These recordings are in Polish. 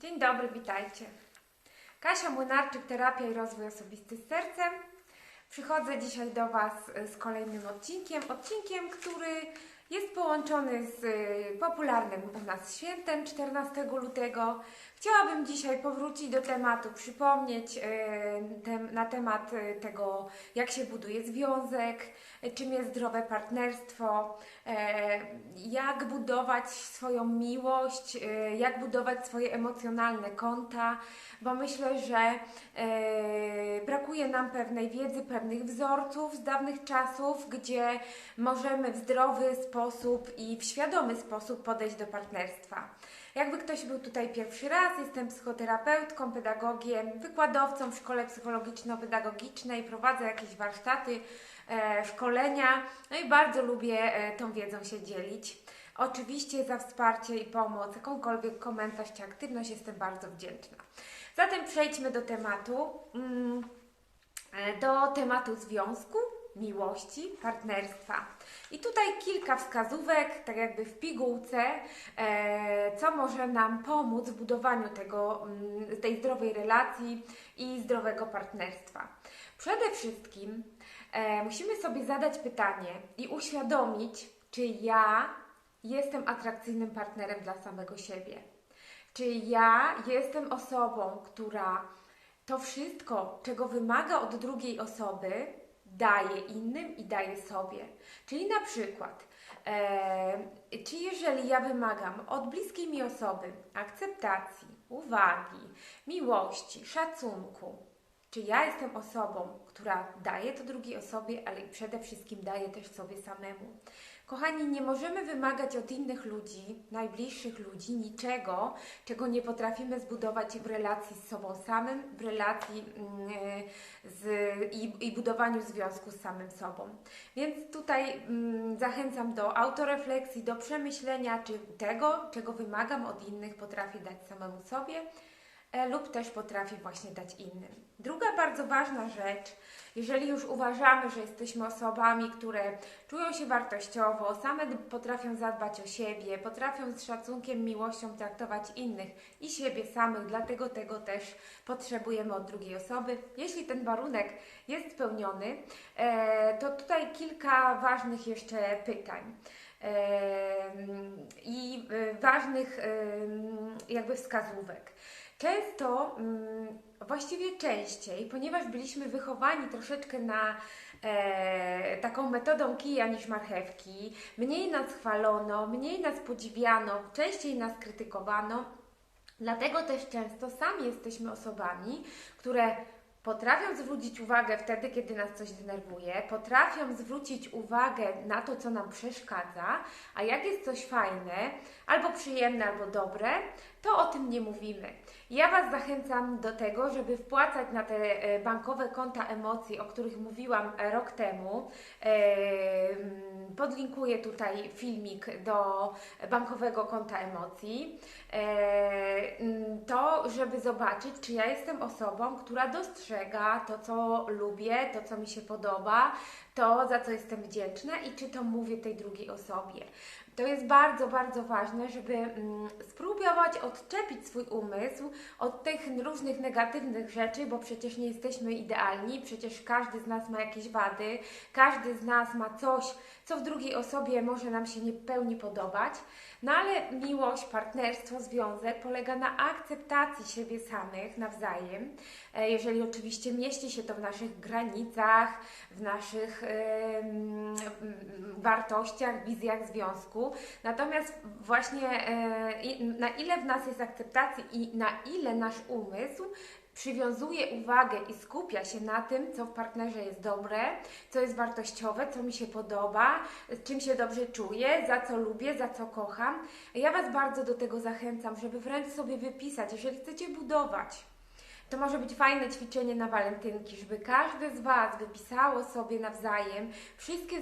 Dzień dobry, witajcie. Kasia Młynarczyk, terapia i rozwój osobisty z sercem. Przychodzę dzisiaj do Was z kolejnym odcinkiem. Odcinkiem, który jest połączony z popularnym u nas świętem 14 lutego. Chciałabym dzisiaj powrócić do tematu, przypomnieć tem, na temat y, tego, jak się buduje związek, y, czym jest zdrowe partnerstwo, e, jak budować swoją miłość, e, jak budować swoje emocjonalne konta, bo myślę, że e, brakuje nam pewnej wiedzy, pewnych wzorców z dawnych czasów, gdzie możemy w zdrowy sposób i w świadomy sposób podejść do partnerstwa. Jakby ktoś był tutaj pierwszy raz, jestem psychoterapeutką, pedagogiem, wykładowcą w szkole psychologiczno-pedagogicznej, prowadzę jakieś warsztaty, e, szkolenia, no i bardzo lubię e, tą wiedzą się dzielić. Oczywiście za wsparcie i pomoc, jakąkolwiek komentarz czy aktywność jestem bardzo wdzięczna. Zatem przejdźmy do tematu, mm, e, do tematu związku, miłości, partnerstwa. I tutaj kilka wskazówek, tak jakby w pigułce, e, co może nam pomóc w budowaniu tego, mm, tej zdrowej relacji i zdrowego partnerstwa. Przede wszystkim e, musimy sobie zadać pytanie i uświadomić, czy ja jestem atrakcyjnym partnerem dla samego siebie. Czy ja jestem osobą, która to wszystko, czego wymaga od drugiej osoby, daje innym i daje sobie. Czyli na przykład, e, czy jeżeli ja wymagam od bliskiej mi osoby akceptacji, uwagi, miłości, szacunku, czy ja jestem osobą, która daje to drugiej osobie, ale przede wszystkim daje też sobie samemu. Kochani, nie możemy wymagać od innych ludzi, najbliższych ludzi, niczego, czego nie potrafimy zbudować w relacji z sobą samym, w relacji mm, z, i, i budowaniu związku z samym sobą. Więc tutaj mm, zachęcam do autorefleksji, do przemyślenia, czy tego, czego wymagam od innych, potrafię dać samemu sobie lub też potrafię właśnie dać innym. Druga bardzo ważna rzecz, jeżeli już uważamy, że jesteśmy osobami, które czują się wartościowo, same potrafią zadbać o siebie, potrafią z szacunkiem, miłością traktować innych i siebie samych, dlatego tego też potrzebujemy od drugiej osoby. Jeśli ten warunek jest spełniony, e, to tutaj kilka ważnych jeszcze pytań em, i e, ważnych em, jakby wskazówek. Często, mm, właściwie częściej, ponieważ byliśmy wychowani troszeczkę na e, taką metodą kija niż marchewki, mniej nas chwalono, mniej nas podziwiano, częściej nas krytykowano, dlatego też często sami jesteśmy osobami, które potrafią zwrócić uwagę wtedy, kiedy nas coś denerwuje, potrafią zwrócić uwagę na to, co nam przeszkadza, a jak jest coś fajne, albo przyjemne, albo dobre, to o tym nie mówimy. Ja Was zachęcam do tego, żeby wpłacać na te e, bankowe konta emocji, o których mówiłam e, rok temu. E, Podlinkuję tutaj filmik do bankowego konta emocji. To, żeby zobaczyć, czy ja jestem osobą, która dostrzega to, co lubię, to, co mi się podoba, to, za co jestem wdzięczna i czy to mówię tej drugiej osobie. To jest bardzo, bardzo ważne, żeby mm, spróbować odczepić swój umysł od tych różnych negatywnych rzeczy, bo przecież nie jesteśmy idealni, przecież każdy z nas ma jakieś wady, każdy z nas ma coś, co w drugiej osobie może nam się nie pełni podobać. No ale miłość, partnerstwo, związek polega na akceptacji siebie samych nawzajem, e, jeżeli oczywiście mieści się to w naszych granicach, w naszych em, wartościach, wizjach związku. Natomiast właśnie e, na ile w nas jest akceptacji i na ile nasz umysł przywiązuje uwagę i skupia się na tym, co w partnerze jest dobre, co jest wartościowe, co mi się podoba, z czym się dobrze czuję, za co lubię, za co kocham. Ja Was bardzo do tego zachęcam, żeby wręcz sobie wypisać, jeżeli chcecie budować to może być fajne ćwiczenie na walentynki, żeby każdy z Was wypisało sobie nawzajem wszystkie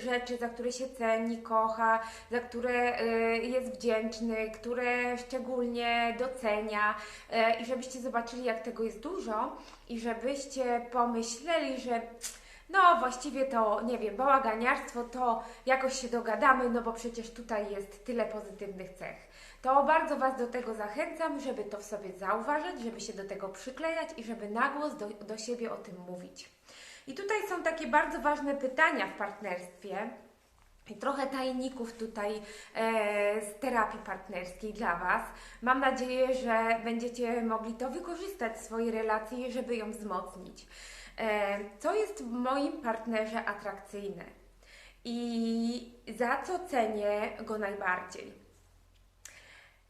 rzeczy, za które się ceni, kocha, za które y, jest wdzięczny, które szczególnie docenia y, i żebyście zobaczyli, jak tego jest dużo i żebyście pomyśleli, że no właściwie to, nie wiem, bałaganiarstwo to jakoś się dogadamy, no bo przecież tutaj jest tyle pozytywnych cech. To bardzo Was do tego zachęcam, żeby to w sobie zauważać, żeby się do tego przyklejać i żeby na głos do, do siebie o tym mówić. I tutaj są takie bardzo ważne pytania w partnerstwie. I trochę tajników tutaj e, z terapii partnerskiej dla Was. Mam nadzieję, że będziecie mogli to wykorzystać w swojej relacji, żeby ją wzmocnić. E, co jest w moim partnerze atrakcyjne i za co cenię go najbardziej?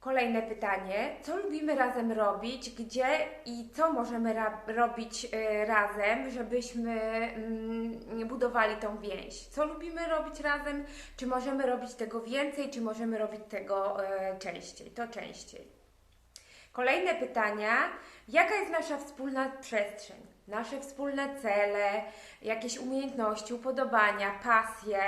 Kolejne pytanie. Co lubimy razem robić? Gdzie i co możemy ra- robić e, razem, żebyśmy mm, budowali tą więź? Co lubimy robić razem? Czy możemy robić tego więcej? Czy możemy robić tego e, częściej? To częściej. Kolejne pytania. Jaka jest nasza wspólna przestrzeń? Nasze wspólne cele, jakieś umiejętności, upodobania, pasje,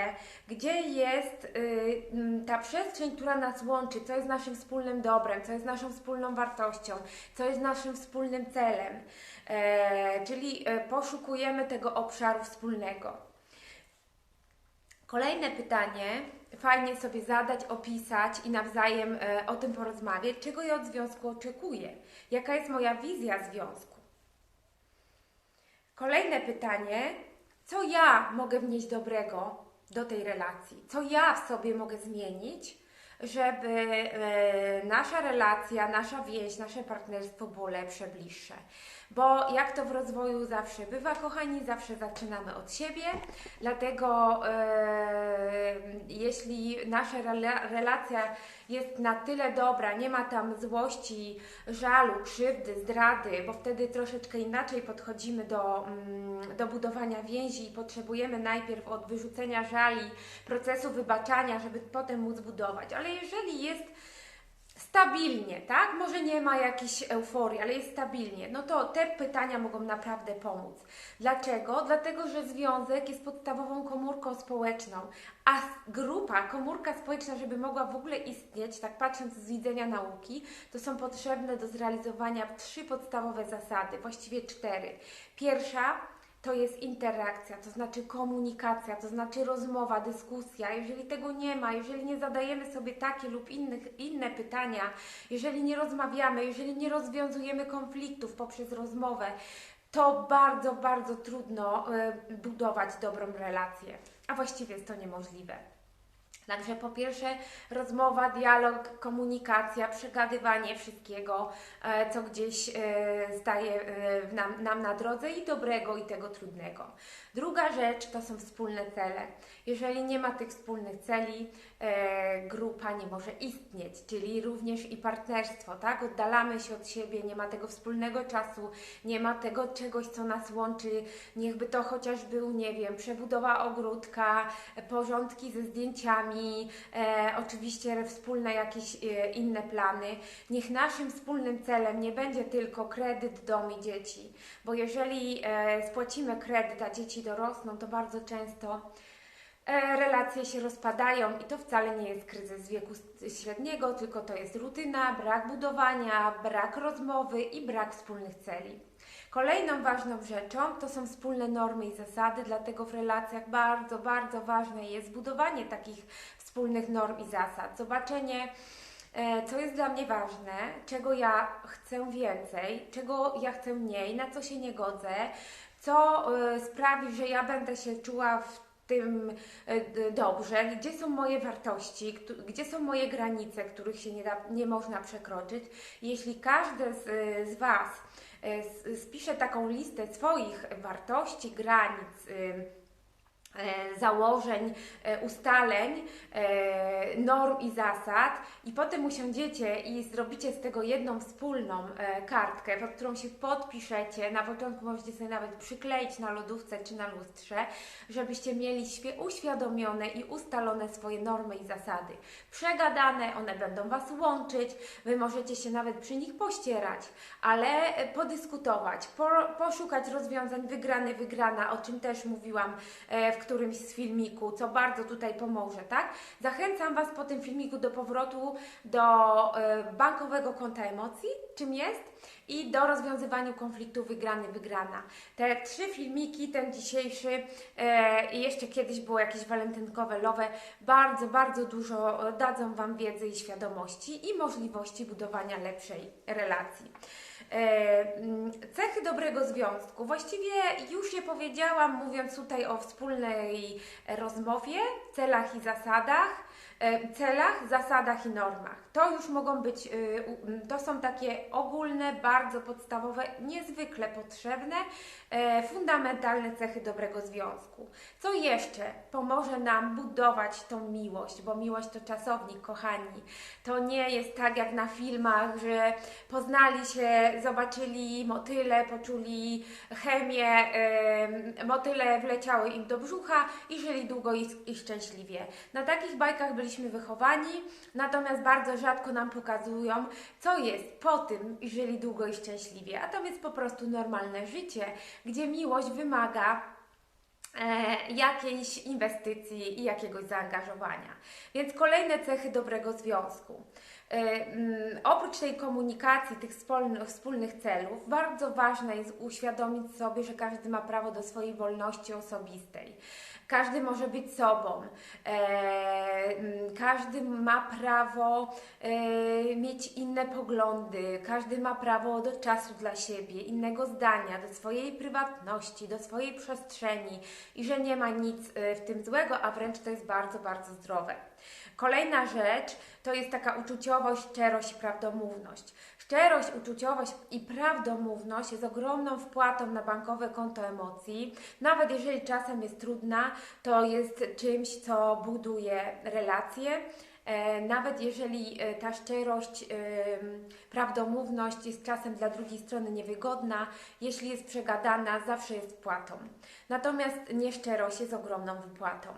gdzie jest y, ta przestrzeń, która nas łączy, co jest naszym wspólnym dobrem, co jest naszą wspólną wartością, co jest naszym wspólnym celem. E, czyli e, poszukujemy tego obszaru wspólnego. Kolejne pytanie, fajnie sobie zadać, opisać i nawzajem e, o tym porozmawiać. Czego ja od związku oczekuję? Jaka jest moja wizja związku? Kolejne pytanie, co ja mogę wnieść dobrego do tej relacji? Co ja w sobie mogę zmienić, żeby e, nasza relacja, nasza więź, nasze partnerstwo było lepsze, bliższe? Bo jak to w rozwoju zawsze bywa, kochani, zawsze zaczynamy od siebie, dlatego e, jeśli nasza rela- relacja jest na tyle dobra, nie ma tam złości, żalu, krzywdy, zdrady, bo wtedy troszeczkę inaczej podchodzimy do, mm, do budowania więzi i potrzebujemy najpierw od wyrzucenia żali, procesu wybaczania, żeby potem móc budować. Ale jeżeli jest stabilnie, tak? Może nie ma jakiejś euforii, ale jest stabilnie. No to te pytania mogą naprawdę pomóc. Dlaczego? Dlatego, że związek jest podstawową komórką społeczną, a grupa, komórka społeczna, żeby mogła w ogóle istnieć, tak patrząc z widzenia nauki, to są potrzebne do zrealizowania trzy podstawowe zasady, właściwie cztery. Pierwsza to jest interakcja, to znaczy komunikacja, to znaczy rozmowa, dyskusja. Jeżeli tego nie ma, jeżeli nie zadajemy sobie takie lub innych, inne pytania, jeżeli nie rozmawiamy, jeżeli nie rozwiązujemy konfliktów poprzez rozmowę, to bardzo, bardzo trudno y, budować dobrą relację, a właściwie jest to niemożliwe. Także po pierwsze rozmowa, dialog, komunikacja, przegadywanie wszystkiego, e, co gdzieś e, staje e, nam, nam na drodze i dobrego i tego trudnego. Druga rzecz to są wspólne cele. Jeżeli nie ma tych wspólnych celi, e, grupa nie może istnieć, czyli również i partnerstwo, tak? Oddalamy się od siebie, nie ma tego wspólnego czasu, nie ma tego czegoś, co nas łączy, niechby to chociaż był, nie wiem, przebudowa ogródka, porządki ze zdjęciami, e, oczywiście wspólne jakieś e, inne plany. Niech naszym wspólnym celem nie będzie tylko kredyt, dom i dzieci, bo jeżeli e, spłacimy kredyt, a dzieci dorosną, to bardzo często e, relacje się rozpadają i to wcale nie jest kryzys wieku średniego, tylko to jest rutyna, brak budowania, brak rozmowy i brak wspólnych celi. Kolejną ważną rzeczą to są wspólne normy i zasady, dlatego w relacjach bardzo, bardzo ważne jest budowanie takich wspólnych norm i zasad. Zobaczenie, e, co jest dla mnie ważne, czego ja chcę więcej, czego ja chcę mniej, na co się nie godzę, co e, sprawi, że ja będę się czuła w tym e, dobrze, gdzie są moje wartości, gdzie są moje granice, których się nie, da, nie można przekroczyć. Jeśli każdy z, e, z Was spisze taką listę swoich wartości, granic, założeń, e, ustaleń, e, norm i zasad i potem usiądziecie i zrobicie z tego jedną wspólną e, kartkę, pod którą się podpiszecie. Na początku możecie sobie nawet przykleić na lodówce czy na lustrze, żebyście mieli uświadomione i ustalone swoje normy i zasady. Przegadane, one będą Was łączyć, Wy możecie się nawet przy nich pościerać, ale e, podyskutować, po, poszukać rozwiązań wygrany, wygrana, o czym też mówiłam e, w którymś z filmiku, co bardzo tutaj pomoże, tak? Zachęcam Was po tym filmiku do powrotu do e, bankowego konta emocji, czym jest, i do rozwiązywania konfliktu wygrany-wygrana. Te trzy filmiki, ten dzisiejszy e, i jeszcze kiedyś było jakieś walentynkowe, lowe, bardzo, bardzo dużo e, dadzą Wam wiedzy i świadomości i możliwości budowania lepszej relacji. E, mm, Cechy dobrego związku. Właściwie już je powiedziałam, mówiąc tutaj o wspólnej rozmowie, celach i zasadach. E, Celach, zasadach i normach. To już mogą być, y, to są takie ogólne, bardzo podstawowe, niezwykle potrzebne, e, fundamentalne cechy dobrego związku. Co jeszcze pomoże nam budować tą miłość, bo miłość to czasownik, kochani. To nie jest tak jak na filmach, że poznali się, zobaczyli motyle, poczuli chemię, em, motyle wleciały im do brzucha i żyli długo i, i szczęśliwie. Na takich bajkach byliśmy wychowani, natomiast bardzo rzadko nam pokazują, co jest po tym i żyli długo i szczęśliwie. A to jest po prostu normalne życie, gdzie miłość wymaga e, jakiejś inwestycji i jakiegoś zaangażowania. Więc kolejne cechy dobrego związku. E, mm, oprócz tej komunikacji, tych wspólnych, wspólnych celów, bardzo ważne jest uświadomić sobie, że każdy ma prawo do swojej wolności osobistej. Każdy może być sobą. E, każdy ma prawo e, mieć inne poglądy. Każdy ma prawo do czasu dla siebie, innego zdania, do swojej prywatności, do swojej przestrzeni i że nie ma nic e, w tym złego, a wręcz to jest bardzo, bardzo zdrowe. Kolejna rzecz to jest taka uczuciowość, szczerość i prawdomówność. Szczerość, uczuciowość i prawdomówność jest ogromną wpłatą na bankowe konto emocji. Nawet jeżeli czasem jest trudna, to jest czymś, co buduje relacje. E, Nawet jeżeli e, ta szczerość, em, prawdomówność jest czasem dla drugiej strony niewygodna, jeśli jest przegadana, zawsze jest wpłatą. Natomiast nieszczerość jest ogromną wypłatą.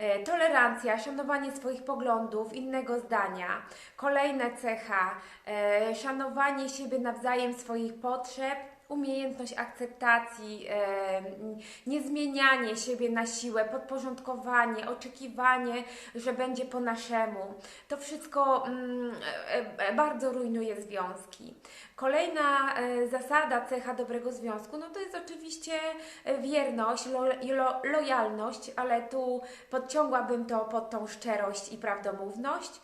E, Tolerancja, szanowanie swoich poglądów, innego zdania. Kolejna cecha, e, szanowanie siebie nawzajem, swoich potrzeb, umiejętność akceptacji, niezmienianie siebie na siłę, podporządkowanie, oczekiwanie, że będzie po naszemu. To wszystko mm, e, e, bardzo rujnuje związki. Kolejna e, zasada, cecha dobrego związku, no to jest oczywiście wierność, lo, lo, lojalność, ale tu podciągłabym to pod tą szczerość i prawdomówność.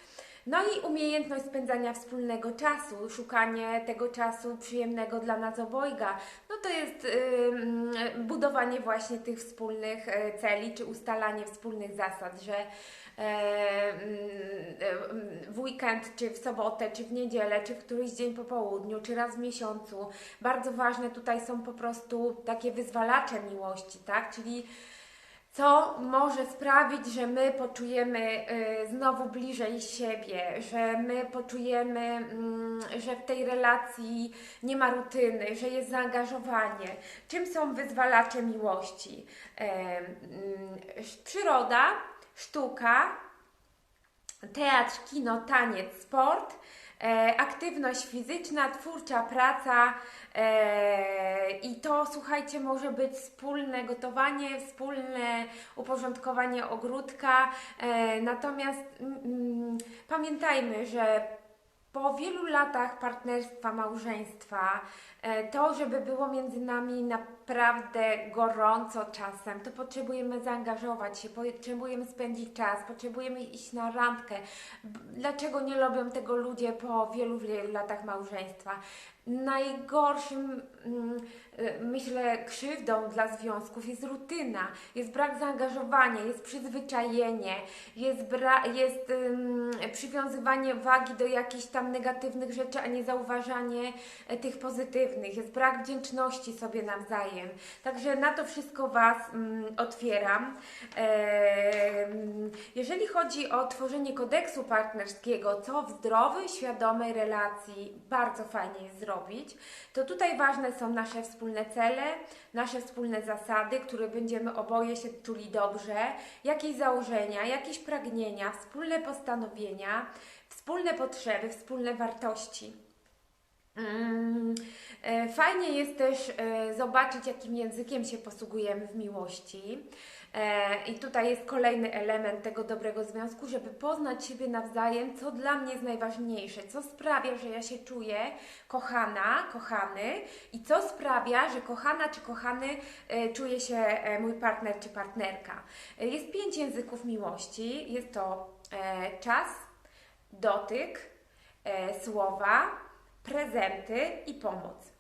No i umiejętność spędzania wspólnego czasu, szukanie tego czasu przyjemnego dla nas obojga. No to jest ym, budowanie właśnie tych wspólnych e, celi, czy ustalanie wspólnych zasad, że e, mm, e, w weekend, czy w sobotę, czy w niedzielę, czy w któryś dzień po południu, czy raz w miesiącu. Bardzo ważne tutaj są po prostu takie wyzwalacze miłości, tak? Czyli co może sprawić, że my poczujemy y, znowu bliżej siebie, że my poczujemy, mm, że w tej relacji nie ma rutyny, że jest zaangażowanie. Czym są wyzwalacze miłości? E, mm, przyroda, sztuka, teatr, kino, taniec, sport, aktywność fizyczna, twórcza praca e, i to, słuchajcie, może być wspólne gotowanie, wspólne uporządkowanie ogródka. E, natomiast mm, mm, pamiętajmy, że po wielu latach partnerstwa, małżeństwa, e, to, żeby było między nami naprawdę gorąco czasem, to potrzebujemy zaangażować się, potrzebujemy spędzić czas, potrzebujemy iść na randkę. Dlaczego nie lubią tego ludzie po wielu, wielu latach małżeństwa? Najgorszym, mm, y, myślę, krzywdą dla związków jest rutyna, jest brak zaangażowania, jest przyzwyczajenie, jest, jest ym, przywiązywanie wagi do jakichś tam negatywnych rzeczy, a nie zauważanie e, tych pozytywnych, jest brak wdzięczności sobie nawzajem. Także na to wszystko Was mm, otwieram. Em, jeżeli chodzi o tworzenie kodeksu partnerskiego, co w zdrowej, świadomej relacji bardzo fajnie jest zrobić, to tutaj ważne są nasze wspólne cele, nasze wspólne zasady, które będziemy oboje się czuli dobrze, jakieś założenia, jakieś pragnienia, wspólne postanowienia, wspólne potrzeby, wspólne wartości. Mm, e, Fajnie jest też e, zobaczyć, jakim językiem się posługujemy w miłości. E, I tutaj jest kolejny element tego dobrego związku, żeby poznać siebie nawzajem, co dla mnie jest najważniejsze, co sprawia, że ja się czuję kochana, kochany i co sprawia, że kochana czy kochany e, czuje się e, mój partner czy partnerka. Jest pięć języków miłości. Jest to czas, dotyk, słowa, prezenty i pomoc.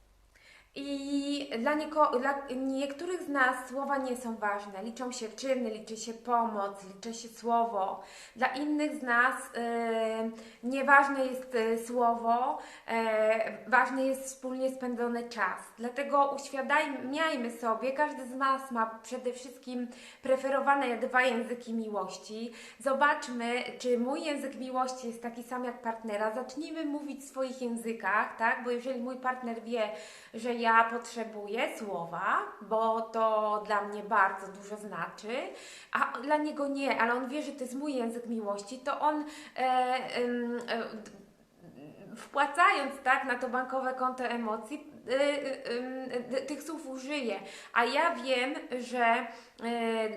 I dla, nieko, dla niektórych z nas słowa nie są ważne. Liczą się czyny, liczy się pomoc, liczy się słowo. Dla innych z nas e, nieważne jest e, słowo, e, ważny jest wspólnie spędzony czas. Dlatego uświadamiajmy sobie, każdy z nas ma przede wszystkim preferowane dwa języki miłości. Zobaczmy, czy mój język miłości jest taki sam jak partnera. Zacznijmy mówić w swoich językach, tak? Bo jeżeli mój partner wie, że ja potrzebuję słowa, bo to dla mnie bardzo dużo znaczy, a dla niego nie, ale on wie, że to jest mój język miłości, to on e, e, d- wpłacając tak na to bankowe konto emocji, y, y, y, tych słów użyje. A ja wiem, że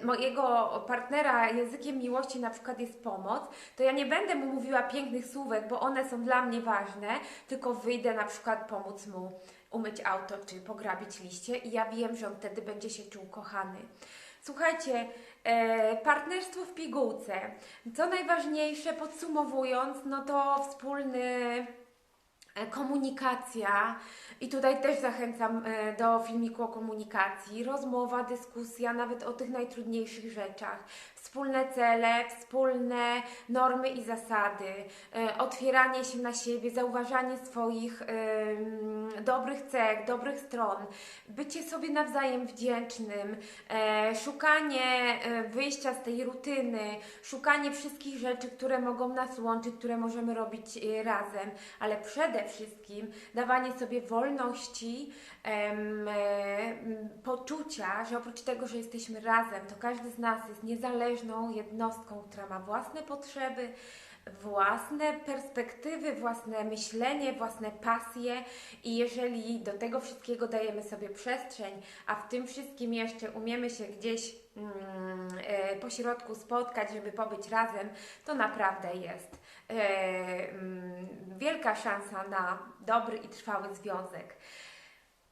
y, mojego partnera językiem miłości na przykład jest pomoc, to ja nie będę mu mówiła pięknych słówek, bo one są dla mnie ważne, tylko wyjdę na przykład pomóc mu umyć auto czy pograbić liście i ja wiem, że on wtedy będzie się czuł kochany. Słuchajcie, e, partnerstwo w pigułce. Co najważniejsze, podsumowując, no to wspólny e, komunikacja i tutaj też zachęcam e, do filmiku o komunikacji, rozmowa, dyskusja nawet o tych najtrudniejszych rzeczach, wspólne cele, wspólne normy i zasady, e, otwieranie się na siebie, zauważanie swoich dobrych cech, dobrych stron, bycie sobie nawzajem wdzięcznym, e, szukanie e, wyjścia z tej rutyny, szukanie wszystkich rzeczy, które mogą nas łączyć, które możemy robić razem, ale przede wszystkim dawanie sobie wolności, poczucia, że oprócz tego, że jesteśmy razem, to każdy z nas jest niezależną jednostką, która ma własne potrzeby, własne perspektywy, własne myślenie, własne pasje i jeżeli do tego wszystkiego dajemy sobie przestrzeń, a w tym wszystkim jeszcze umiemy się gdzieś mm, e, po środku spotkać, żeby pobyć razem, to naprawdę jest mm, wielka szansa na dobry i trwały związek.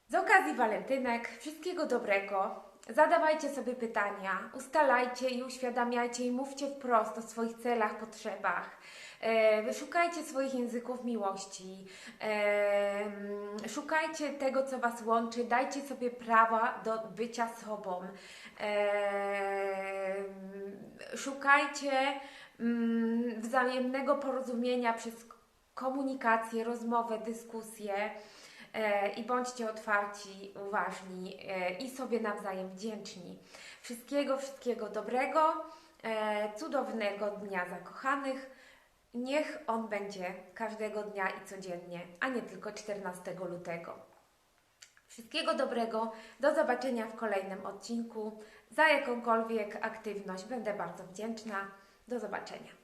Z okazji walentynek, wszystkiego dobrego. Zadawajcie sobie pytania, ustalajcie i uświadamiajcie i mówcie wprost o swoich celach, potrzebach. E, Wyszukajcie swoich języków miłości. E, Szukajcie tego, co Was łączy. Dajcie sobie prawa do bycia sobą. E, Szukajcie mm, wzajemnego porozumienia przez komunikację, rozmowę, dyskusję. E, i bądźcie otwarci, uważni e, i sobie nawzajem wdzięczni. Wszystkiego, wszystkiego dobrego, e, cudownego dnia zakochanych. Niech on będzie każdego dnia i codziennie, a nie tylko 14 lutego. Wszystkiego dobrego, do zobaczenia w kolejnym odcinku. Za jakąkolwiek aktywność będę bardzo wdzięczna. Do zobaczenia.